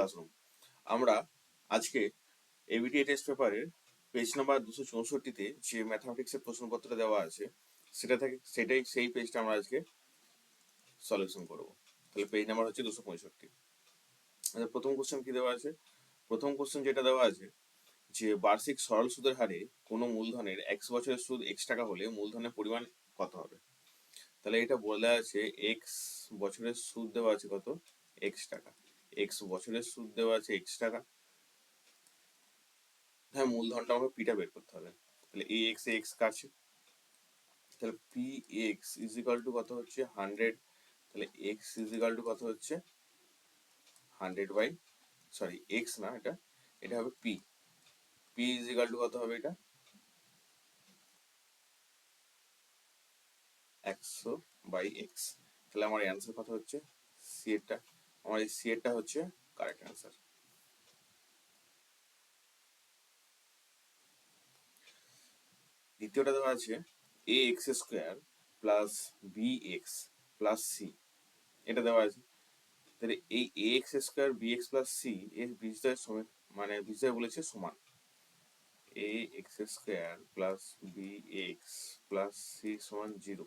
Classroom আমরা আজকে ABT test পেপারের পেজ নাম্বার দুশো চৌষট্টিতে যে ম্যাথামেটিক্সের প্রশ্নপত্র দেওয়া আছে, সেটা থেকে, সেটাই সেই পেজটা আমরা আজকে সলিউশন করব। তাহলে পেজ নাম্বার হচ্ছে দুশো পঁয়ষট্টি। আচ্ছা প্রথম কোশ্চেন কি দেওয়া আছে? প্রথম কোশ্চেন যেটা দেওয়া আছে, যে বার্ষিক সরল সুদের হারে কোনো মূলধনের এক্স বছরের সুদ এক্স টাকা হলে মূলধনের পরিমাণ কত হবে? তাহলে এটা বলা আছে এক্স বছরের সুদ দেওয়া আছে কত? এক্স টাকা। এক্স বছরের সুদ দেওয়া আছে এক্স টাকা। হ্যাঁ মূলধনটা আমাকে পিটা বের করতে হবে। তাহলে এ এক্স এক্স কাছে। তাহলে P X is equal to কত হচ্ছে? হান্ড্রেড তাহলে এক্স ইজ ইকাল টু কত হচ্ছে? হান্ড্রেড বাই সরি এক্স না এটা। এটা হবে P P is equal to কত হবে এটা? একশো বাই এক্স তাহলে আমার অ্যান্সার কত হচ্ছে? সি এরটা। আমার এই সি এরটা হচ্ছে কারেক্ট অ্যান্সার দ্বিতীয়টা দেওয়া আছে A X square plus B X plus C এটা দেওয়া আছে। তাহলে এই A X square B X plus C এর সমেত মানে বিজয় বলেছে সমান। A X square plus B X plus C সমান জিরো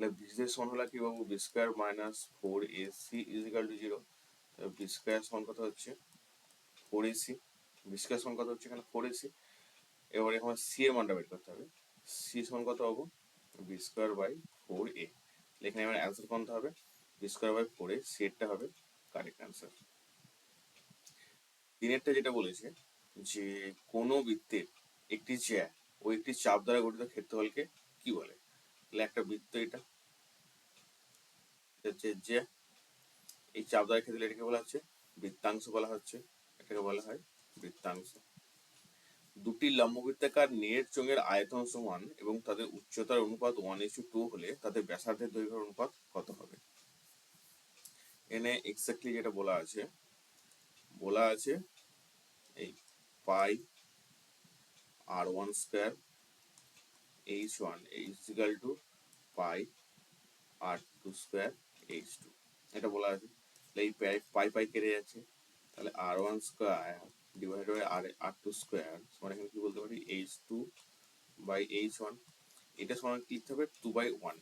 তাহলে বীজদ্বয়ের সমান হলে কি পাবো? B square minus four A C is equal to zero B square সমান কত হচ্ছে? Four A C B square সমান কত হচ্ছে এখানে? ফোর সি এবার এখন সি এর মানটা বের করতে হবে। সি সমান কত পাবো? B square by four A এখানে আমার অ্যান্সার কত হবে? B square by four A সেটটা হবে কারেক্ট অ্যান্সার তিনেরটা যেটা বলেছে, যে কোনো বৃত্তের একটি জ্যা ও একটি চাপ দ্বারা গঠিত ক্ষেত্রফলকে কি বলে? তাহলে একটা বৃত্ত এটা হচ্ছে জ্যা এই চাপ দ্বারা ক্ষেত্রে এটাকে বলা হচ্ছে বৃত্তাংশ বলা হচ্ছে। এটাকে বলা হয় বৃত্তাংশ। দুটি লম্ববৃত্তাকার নেট চোঙের আয়তন সমান এবং তাদের উচ্চতার অনুপাত ওয়ান ইস্টু টু হলে তাদের ব্যাসার্ধের দৈর্ঘ্যের অনুপাত কত হবে? এনে এক্স্যাক্টলি যেটা বলা আছে বলা আছে এই pi R one square H one, H equal to pi R two square H two এটা বলা আছে। তাহলে এই পাই পাই কেটে যাচ্ছে। তাহলে R one square divide by R R two square সমান এখানে কি বলতে পারি? H two by H one এটা সমান লিখতে হবে টু বাই ওয়ান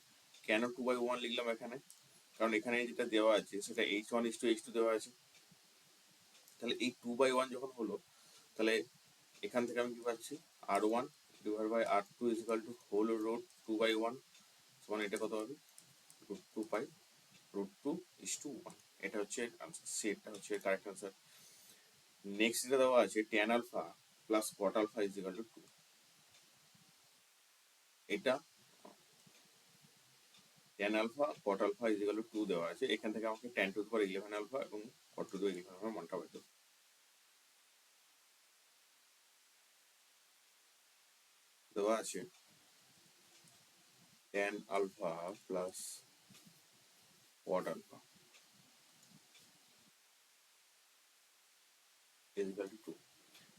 কেন টু বাই ওয়ান লিখলাম এখানে? কারণ এখানে যেটা দেওয়া আছে, সেটা H one H two H two দেওয়া আছে। তাহলে এই টু বাই ওয়ান যখন হলো, তাহলে এখান থেকে আমি কি পাচ্ছি? R one divide by R two is equal to whole root two by one সমান এটা কত হবে? Two pi root two is two one এটা হচ্ছে সেটটা হচ্ছে কারেক্ট আনসার নেক্সট যেটা দেওয়া আছে tan alpha plus cot alpha is equal এটা tan alpha cot alpha is দেওয়া আছে। এখান থেকে আমাকে tan to power eleven alpha এবং cot to power eleven alpha মানটা পাইতে দেওয়া আছে tan alpha plus cot alpha is equal to 2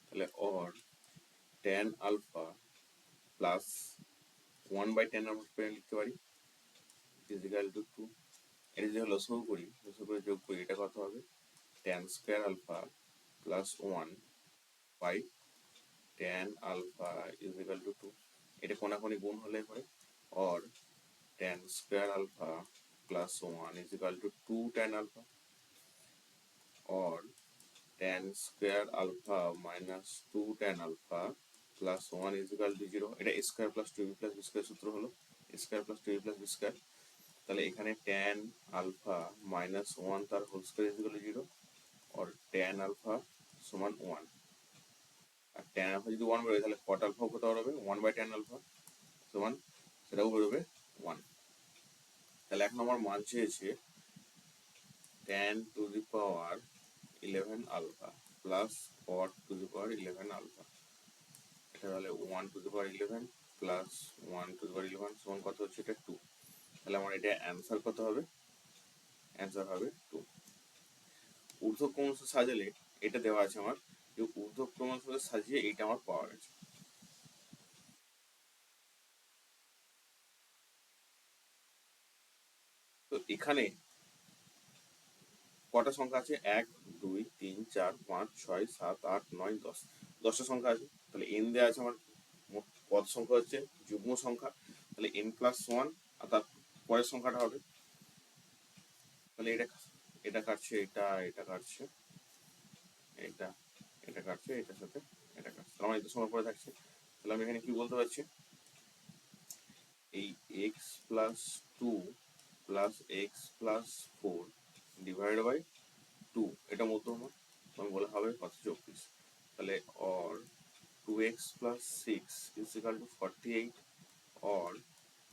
তাহলে or tan alpha plus 1 by tan alpha লিখতে পারি is equal to 2 এটা যদি লসগু করি লসগু করে যোগ করি এটা কত হবে tan square alpha plus 1 by tan alpha is equal to 2 এটা কোনাকুনি গুণ হলে পরে or tan square alpha plus 1 is equal to 2 tan alpha or tan square alpha minus 2 tan alpha plus 1 is equal to 0 এটা square plus 2b plus b square সূত্র হলো square plus 2b plus b square তাহলে এখানে tan alpha minus 1 তার whole square is equal to 0 আর tan alpha সমান 1 আর tan alpha যদি 1 বেরোয় তাহলে cot alpha কত হবে 1 বাই tan alpha সমান সেটাও বেরোবে 1 তাহলে এক নম্বর মান চেয়েছে tan to the power 11 alpha plus cot to the power 11 alpha এটা হলে 1 to the power 11 plus 1 to the power 11 সমান কত হচ্ছে? এটা টু তাহলে আমার এটা অ্যান্সার কত হবে? অ্যান্সার হবে 2 ঊর্ধ্বক্রমশ সাজালে এটা দেওয়া আছে আমার যে ঊর্ধ্বক্রমশ সাজিয়ে এইটা আমার পাওয়া গেছে এখানে কটা সংখ্যা আছে? এক, দুই, তিন, চার, পাঁচ, ছয়, সাত, আট, নয়, দশ। দশটা সংখ্যা আছে। তাহলে এন দেওয়া আছে আমার পদ সংখ্যা হচ্ছে যুগ্ম সংখ্যা। তাহলে এন প্লাস ওয়ান আর তার পরের সংখ্যাটা হবে। তাহলে এটা এটা কাটছে, এটা এটা কাটছে, এটা এটা কাটছে, এটার সাথে এটা কাটছে। তাহলে আমার এটা সময় পরে থাকছে। তাহলে আমি এখানে কি বলতে পারছি? এই X plus two plus X plus four divide by two এটা মধ্যমা আমি বলে হবে কত চব্বিশ তাহলে or two X plus six is equal to forty eight or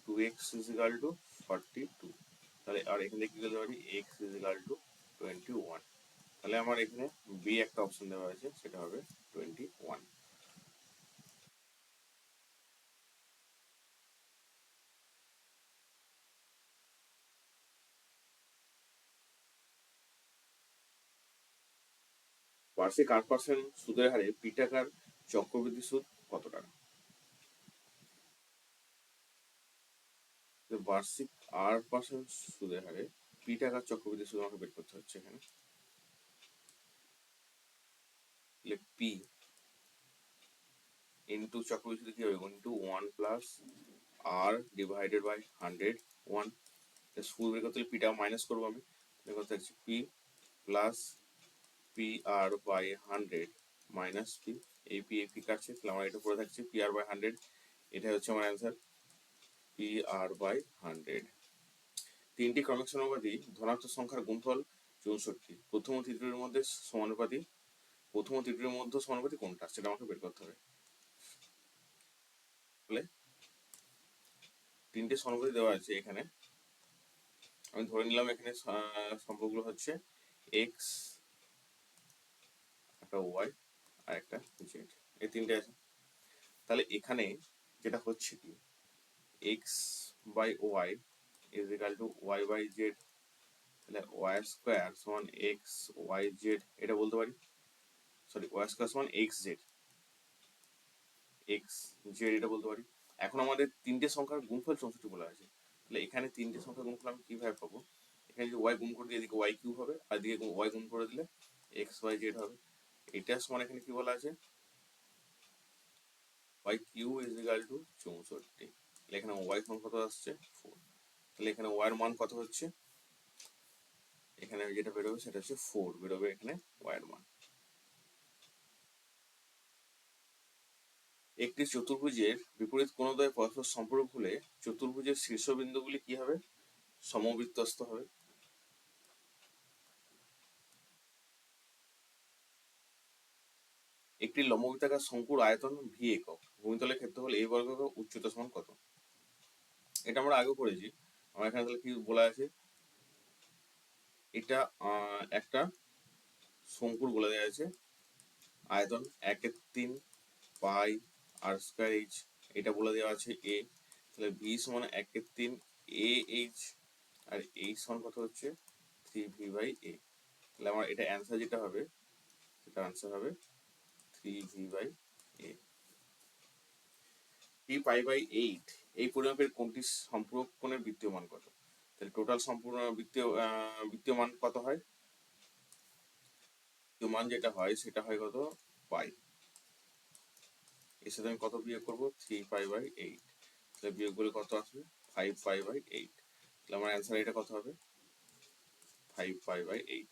two X is equal to forty two তাহলে আর এখানে কি করতে পারি? X is equal to twenty one তাহলে আমার এখানে বি একটা অপশন দেওয়া আছে সেটা হবে টোয়েন্টি ওয়ান বার্ষিক আট পার্সেন্ট সুদের হারে পি টাকার চক্রবৃদ্ধি সুদ কত টাকা? বার্ষিক আট পার্সেন্ট সুদের হারে পি টাকার চক্রবৃদ্ধি সুদ আমাকে বের করতে হচ্ছে এখানে। পি ইন্টু চক্রবৃদ্ধি সুদ কি হবে into one plus R divided by hundred one সুদ বের করতে পিটা মাইনাস করব আমি। বের করতে হচ্ছে P plus P R by hundred minus P এই পি এই পি কাটছে, তাহলে আমার এটা পড়ে থাকছে পি আর বাই হান্ড্রেড এটা হচ্ছে আমার answer P R by hundred তিনটি ক্রমিক সমানুপাতি ধনাত্মক সংখ্যার গুণফল চৌষট্টি। প্রথম ও তৃতীয়ের মধ্যে সমানুপাতি প্রথম ও তৃতীয়ের মধ্যে সমানুপাতি কোনটা? সেটা আমাকে বের করতে হবে। তিনটে সমানুপাতি দেওয়া আছে এখানে। আমি ধরে নিলাম এখানে সম্পর্কগুলো হচ্ছে এক্স একটা ওয়াই আর একটা জেড এই তিনটে আছে। তাহলে এখানে যেটা হচ্ছে কি X by Y is equal to Y by Z তাহলে ওয়াই স্কোয়ার সমান এক্স ওয়াই জেড এটা বলতে পারি? সরি ওয়াই স্কোয়ার সমান এক্স জেড এক্স জেড এটা বলতে পারি? এখন আমাদের তিনটে সংখ্যার গুণফল চৌষট্টি বলা আছে। তাহলে এখানে তিনটে সংখ্যার গুণফল আমি কীভাবে পাবো? এখানে যদি ওয়াই গুণ করে দিয়ে এদিকে ওয়াই কিউ হবে, আর দিকে ওয়াই গুণ করে দিলে এক্স ওয়াই জেড হবে। এটা সমান এখানে কি বলা আছে? Y cube is equal to চৌষট্টি। তাহলে এখানে ওয়াই মান কত আসছে? ফোর তাহলে এখানে ওয়াই এর মান কত হচ্ছে? এখানে যেটা বেরোবে সেটা হচ্ছে ফোর বেরোবে এখানে ওয়াই এর মান। একটি চতুর্ভুজের বিপরীত কোণদ্বয় পরস্পর সম্পর্ক হলে চতুর্ভুজের শীর্ষবিন্দুগুলি কি হবে? সমবৃত্তস্থ হবে। একটি লম্ববৃত্তাকার শঙ্কুর আয়তন ভি একক। ভূমিতলের ক্ষেত্রফল এই বর্গ উচ্চতা সমান কত? এটা আমরা আগে পড়েছি। আমার এখানে তাহলে কি বলা আছে? এটা একটা শঙ্কুর বলে দেওয়া আছে। আয়তন একের তিন পাই আর স্কোয়ার এইচ এটা বলে দেওয়া আছে এ তাহলে ভি সমান একের তিন এ এইচ আর এইচ সমান কত হচ্ছে? থ্রি ভি বাই এ তাহলে আমার এটা অ্যান্সার যেটা হবে সেটা অ্যান্সার হবে three V by A T pi by eight এই পরিমাপের কোনটি সম্পূরক কোণের বৃত্তীয় মান কত? তাহলে টোটাল সম্পূর্ণ বৃত্তীয় বৃত্তীয় মান কত হয়? বৃত্তীয় মান যেটা হয় সেটা হয় কত? পাই। এর সাথে আমি কত বিয়োগ করব? থ্রি পাই বাই এইট তাহলে বিয়োগ করলে কত আসবে? ফাইভ পাই বাই এইট তাহলে আমার অ্যান্সার এটা কত হবে? Five pi by eight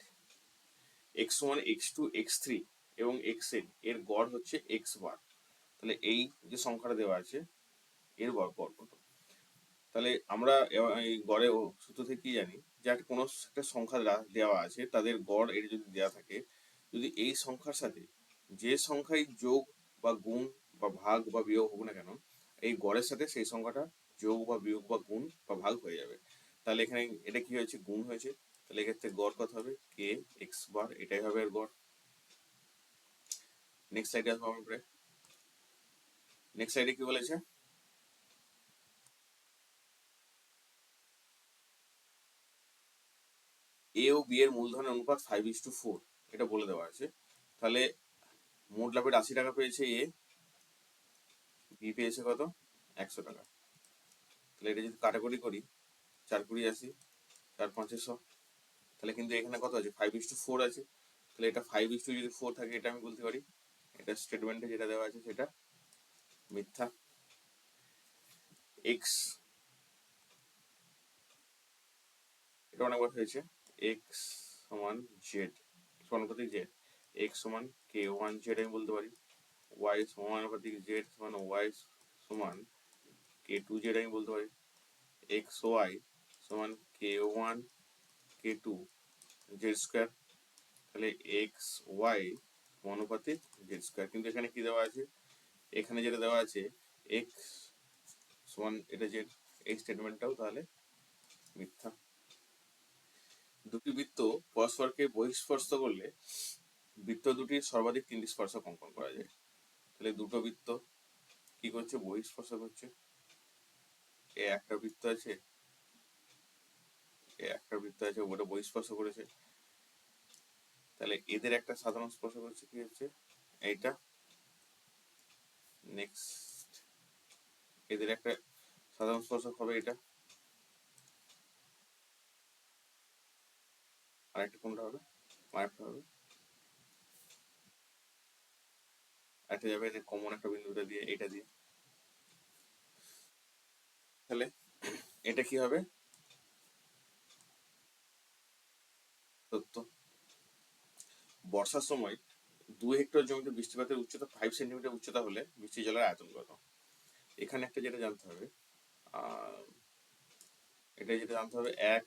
X one X two X three এবং এক্স এন এর গড় হচ্ছে এক্স বার। তাহলে এই যে সংখ্যাটা দেওয়া আছে, এর গড় গড় কত? তাহলে আমরা এই গড়ে সূত্র থেকে কি জানি যে একটা কোনো একটা সংখ্যা দেওয়া আছে, তাদের গড় এর যদি দেওয়া থাকে, যদি এই সংখ্যার সাথে যে সংখ্যায় যোগ বা গুণ বা ভাগ বা বিয়োগ হোক না কেন, এই গড়ের সাথে সেই সংখ্যাটা যোগ বা বিয়োগ বা গুণ বা ভাগ হয়ে যাবে। তাহলে এখানে এটা কি হয়েছে? গুণ হয়েছে। তাহলে এক্ষেত্রে গড় কত হবে? কে এক্স বার, এটাই হবে এর গড়। নেক্সট স্লাইডে আসব আমরা নেক্সট স্লাইডে কি বলেছে? এ ও বি এর মূলধনের অনুপাত ফাইভ ইস টু ফোর এটা বলে দেওয়া আছে। তাহলে মোট লাভের আশি টাকা পেয়েছে এ বি পেয়েছে কত? একশো টাকা। তাহলে এটা যদি কাটাকুটি করি, চার কুড়ি আশি, চার পাঁচে তাহলে কিন্তু এখানে কত আছে? ফাইভ ইস টু ফোর আছে। তাহলে এটা ফাইভ ইস টু যদি ফোর থাকে, এটা আমি বলতে পারি এটা স্টেটমেন্টে যেটা দেওয়া আছে সেটা মিথ্যা। এক্স এটা অনেকবার হয়েছে। এক্স সমান জেড সমানুপাতিক জেড এক্স সমান কে ওয়ান জেড আমি বলতে পারি। ওয়াই সমানুপাতিক জেড সমান ওয়াই সমান কে টু জেড আমি বলতে পারি। এক্স ওয়াই সমান K one K two Z square তাহলে এক্স ওয়াই সমানুপাতিক জেড স্কোয়ার কিন্তু এখানে কি দেওয়া আছে? এখানে যেটা দেওয়া আছে এক্স সমান এটা জেড এই স্টেটমেন্টটাও তাহলে মিথ্যা। দুটি বৃত্ত পরস্পরকে বহিঃস্পর্শ করলে বৃত্ত দুটির সর্বাধিক তিনটি স্পর্শক অঙ্কন করা যায়। তাহলে দুটো বৃত্ত কি করছে? বহিঃস্পর্শ করছে। এ একটা বৃত্ত আছে, এ একটা বৃত্ত আছে, ওটা বহিঃস্পর্শ করেছে। তাহলে এদের একটা সাধারণ স্পর্শ করছে কি হচ্ছে? এইটা নেক্সট এদের একটা সাধারণ স্পর্শক হবে এটা। আরেকটা কোনটা হবে? আরেকটা হবে। একটা যাবে এদের কমন একটা বিন্দুটা দিয়ে, এটা দিয়ে। তাহলে এটা কি হবে? সত্য। বর্ষার সময় দু হেক্টর জমিতে বৃষ্টিপাতের উচ্চতা ফাইভ সেন্টিমিটার উচ্চতা হলে বৃষ্টি জলের আয়তন কত? এখানে একটা যেটা জানতে হবে এটা যেটা জানতে হবে, এক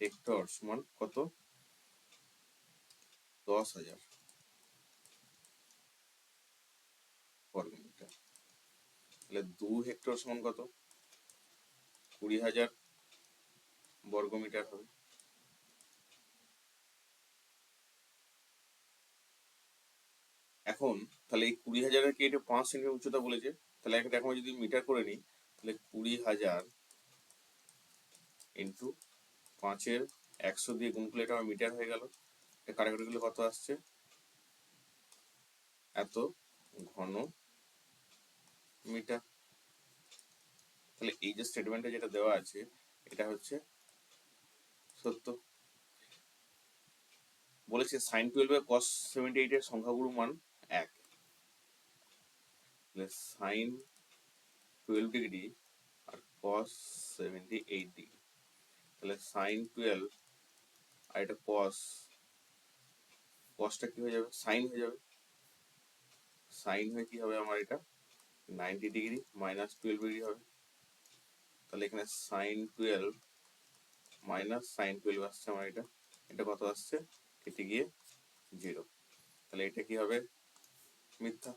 হেক্টর সমান কত? দশ হাজার বর্গমিটার তাহলে দু হেক্টর সমান কত? কুড়ি হাজার বর্গমিটার হবে। এখন, তাহলে এই কুড়ি হাজারের কি এটা পাঁচ সেন্টিমিটার উচ্চতা বলেছে, তাহলে একটা এখন যদি মিটার করে নিই, তাহলে কুড়ি হাজার ইন্টু পাঁচের একশো দিয়ে গুণ করলে এটা আমার মিটার হয়ে গেল। কাটাকাটি করলে কত আসছে? এত ঘন মিটার। তাহলে এই যে স্টেটমেন্টে যেটা দেওয়া আছে, এটা হচ্ছে সত্য। বলেছে সাইন টুয়েলভে কস সেভেন্টি এইটের সংখ্যাগুরু মান তাহলে সাইন টুয়েলভ ডিগ্রি আর কস সেভেন্টি এইট ডিগ্রি তাহলে সাইন টুয়েলভ আর এটা কস কসটা কি হয়ে যাবে? সাইন হয়ে যাবে। সাইন হয়ে কি হবে আমার এটা? Ninety degree minus twelve degree হবে। তাহলে এখানে sine twelve minus sine twelve আসছে আমার এটা। এটা কত আসছে? কেটে গিয়ে জিরো তাহলে এটা কি হবে? মিথ্যা।